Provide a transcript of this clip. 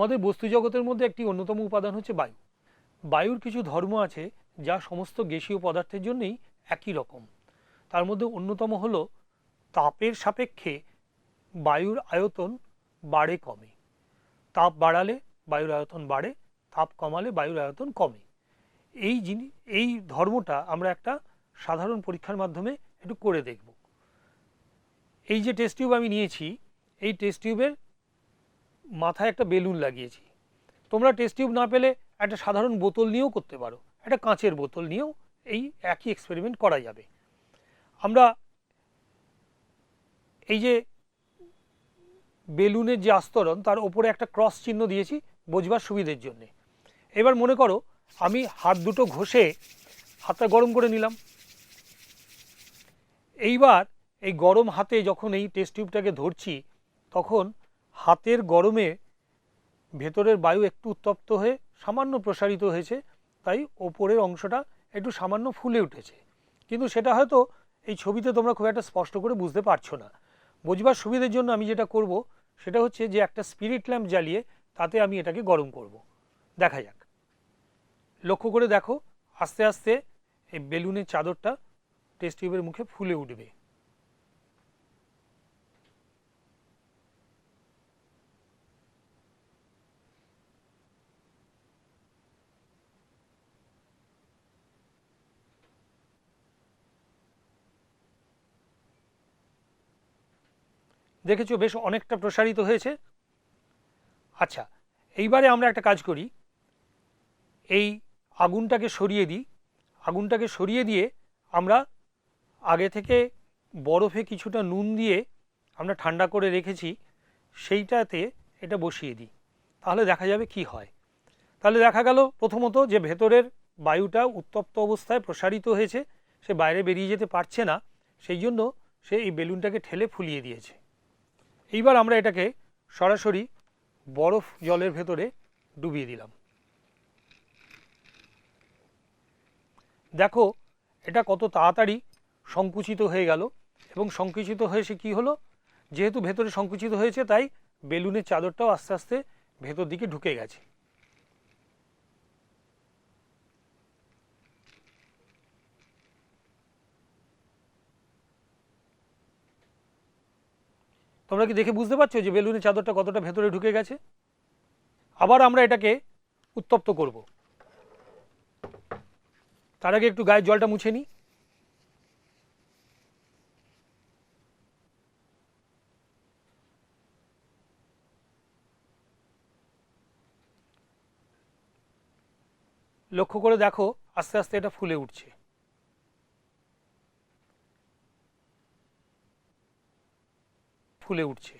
আমাদের বস্তু জগতের মধ্যে একটি অন্যতম উপাদান হচ্ছে বায়ু। বায়ুর কিছু ধর্ম আছে যা সমস্ত গ্যাসীয় পদার্থের জন্যই একই রকম। তার মধ্যে অন্যতম হল, তাপের সাপেক্ষে বায়ুর আয়তন বাড়ে কমে। তাপ বাড়ালে বায়ুর আয়তন বাড়ে, তাপ কমালে বায়ুর আয়তন কমে। এই জিনিস এই ধর্মটা আমরা একটা সাধারণ পরীক্ষার মাধ্যমে একটু করে দেখব। এই যে টেস্ট টিউব আমি নিয়েছি, এই টেস্ট টিউবের মাথায় একটা বেলুন লাগিয়েছি। তোমরা টেস্ট টিউব না পেলে একটা সাধারণ বোতল নিয়েও করতে পারো। একটা কাঁচের বোতল নিয়েও এই একই এক্সপেরিমেন্ট করা যাবে। আমরা এই যে বেলুনের যে আস্তরণ, তার ওপরে একটা ক্রস চিহ্ন দিয়েছি বোঝবার সুবিধের জন্যে। এবার মনে করো, আমি হাত দুটো ঘষে হাতটা গরম করে নিলাম। এইবার এই গরম হাতে যখন এই টেস্ট টিউবটাকে ধরছি, তখন হাতের গরমে ভেতরের বায়ু একটু উত্তপ্ত হয়ে সামান্য প্রসারিত হয়েছে, তাই ওপরের অংশটা একটু সামান্য ফুলে উঠেছে। কিন্তু সেটা হয়তো এই ছবিতে তোমরা খুব একটা স্পষ্ট করে বুঝতে পারছ না। বুঝবার সুবিধের জন্য আমি যেটা করব, সেটা হচ্ছে যে একটা স্পিরিট ল্যাম্প জ্বালিয়ে তাতে আমি এটাকে গরম করব। দেখা যাক। লক্ষ্য করে দেখো, আস্তে আস্তে এই বেলুনের চাদরটা টেস্ট টিউবের মুখে ফুলে উঠবে। দেখেছ, বেশ অনেকটা প্রসারিত হয়েছে। আচ্ছা এইবারে আমরা একটা কাজ করি। এই আগুনটাকে সরিয়ে দিই। আগুনটাকে সরিয়ে দিয়ে আমরা আগে থেকে বরফে কিছুটা নুন দিয়ে আমরা ঠান্ডা করে রেখেছি, সেইটাতে এটা বসিয়ে দিই। তাহলে দেখা যাবে কি হয়। তাহলে দেখা গেল প্রথমত যে ভেতরের বায়ুটা উত্তপ্ত অবস্থায় প্রসারিত হয়েছে, সে বাইরে বেরিয়ে যেতে পারছে না, সেই জন্য সে এই বেলুনটাকে ঠেলে ফুলিয়ে দিয়েছে। এইবার আমরা এটাকে সরাসরি বরফ জলের ভেতরে ডুবিয়ে দিলাম। দেখো, এটা কত তাড়াতাড়ি সংকুচিত হয়ে গেল এবং সংকুচিত হয়ে সে কী হলো? যেহেতু ভেতরে সংকুচিত হয়েছে, তাই বেলুনের চাদরটাও আস্তে আস্তে ভেতর দিকে ঢুকে গেছে। তোমরা কি দেখে বুঝতে পারছ যে বেলুনের চাদরটা কতটা ভেতরে ঢুকে গেছে? আবার আমরা এটাকে উত্তপ্ত করব। তার আগে একটু গায়ের জলটা মুছে নিই লক্ষ্য করে দেখো, আস্তে আস্তে এটা ফুলে উঠছে। ফুলে উঠছে।